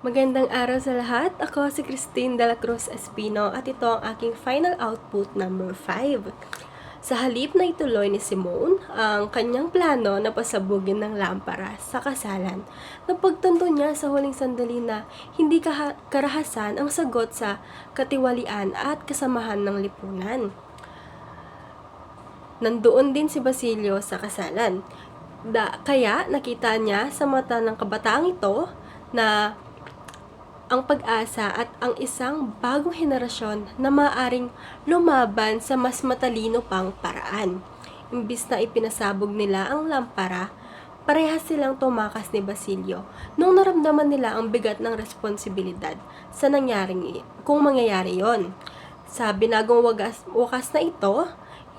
Magandang araw sa lahat. Ako si Christine de la Cruz Espino at ito ang aking final output number 5. Sa halip na ituloy ni Simone ang kanyang plano na pasabugin ng lampara sa kasalan, napagtanto niya sa huling sandali na hindi karahasan ang sagot sa katiwalian at kasamahan ng lipunan. Nandoon din si Basilio sa kasalan. Da, kaya nakita niya sa mata ng kabataang ito na ang pag-asa at ang isang bagong henerasyon na maaring lumaban sa mas matalino pang paraan. Imbis na ipinasabog nila ang lampara, parehas silang tumakas ni Basilio nung naramdaman nila ang bigat ng responsibilidad sa nangyaring kung mangyayari yon. Sa binagong wagas, wakas na ito,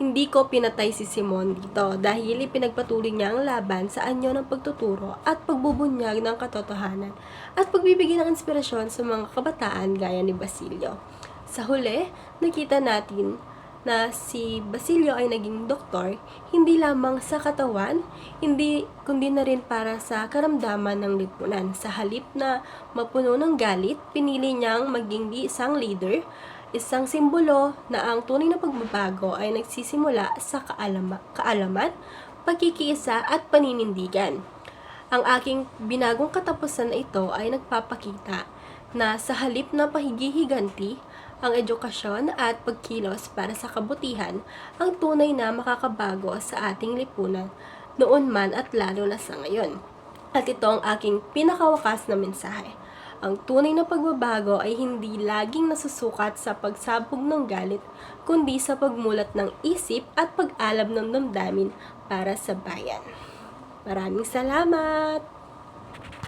hindi ko pinatay si Simon dito dahil ipinagpatuloy niya ang laban sa anyo ng pagtuturo at pagbubunyag ng katotohanan at pagbibigay ng inspirasyon sa mga kabataan gaya ni Basilio. Sa huli, nakita natin na si Basilio ay naging doktor hindi lamang sa katawan, hindi kundi na rin para sa karamdaman ng lipunan. Sa halip na mapuno ng galit, pinili niyang maging isang leader isang simbolo na ang tunay na pagbabago ay nagsisimula sa kaalama, kaalaman, pagkikiisa at paninindigan. Ang aking binagong katapusan na ito ay nagpapakita na sa halip na pahigihiganti, ang edukasyon at pagkilos para sa kabutihan ang tunay na makakabago sa ating lipunan noon man at lalo na sa ngayon. At ito ang aking pinakawakas na mensahe. Ang tunay na pagbabago ay hindi laging nasusukat sa pagsabog ng galit, kundi sa pagmulat ng isip at pag-alab ng damdamin para sa bayan. Maraming salamat!